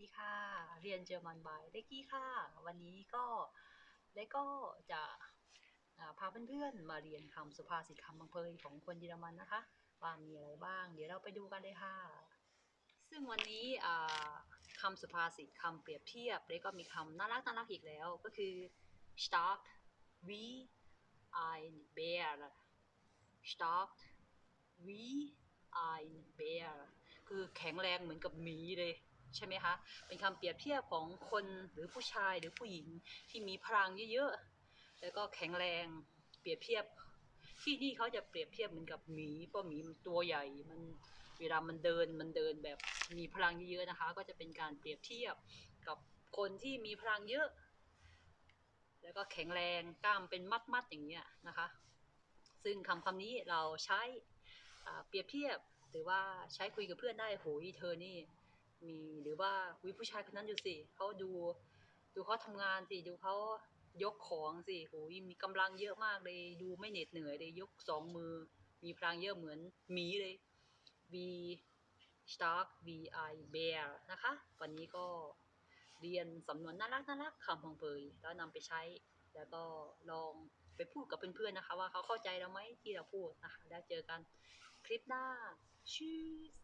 ดีค่ะ เรียนเยอรมันบายเล็กกี้ค่ะ วันนี้ก็เล็กก็จะพาเพื่อนๆมาเรียนคำสุภาษิตคำบังเพยของคนเยอรมันนะคะ ว่ามีอะไรบ้าง เดี๋ยวเราไปดูกันเลยค่ะ ซึ่งวันนี้อ่าคำสุภาษิตคำเปรียบเทียบเล็กก็มีคำน่ารักน่ารักอีกแล้วก็คือ stark wie ein Bär stark wie ein Bär คือแข็งแรงเหมือนกับหมีเลย ใช่ไหมคะ เป็นคำเปรียบเทียบของคนหรือผู้ชายหรือผู้หญิงที่มีพลังเยอะๆ แล้วก็แข็งแรงเปรียบเทียบ ที่นี่เขาจะเปรียบเทียบเหมือนกับหมีเพราะหมีมันตัวใหญ่มันเวลามันเดินมันเดินแบบมีพลังเยอะๆนะคะ ก็จะเป็นการเปรียบเทียบกับคนที่มีพลังเยอะ แล้วก็แข็งแรงกล้ามเป็นมัดๆอย่างเงี้ยนะคะ ซึ่งคำคำนี้เราใช้เปรียบเทียบหรือว่าใช้คุยกับเพื่อนได้โหยเธอนี่ มีหรือว่าวิผู้ชายคนนั้นอยู่สิเขาดู ดูเขาทำงานสิดูเขายกของสิโหยมีกำลังเยอะมากเลย ดูไม่เหน็ดเหนื่อยเลยยกสองมือ มีพลังเยอะเหมือนหมีเลย V stark V I bear นะคะ วันนี้ก็เรียนสำนวนน่ารักน่ารักคำพังเพยแล้วนำไปใช้ แล้วก็ลองไปพูดกับเพื่อนๆนะคะ ว่าเขาเข้าใจเราไหมที่เราพูดนะคะ แล้วเจอกันคลิปหน้าชีส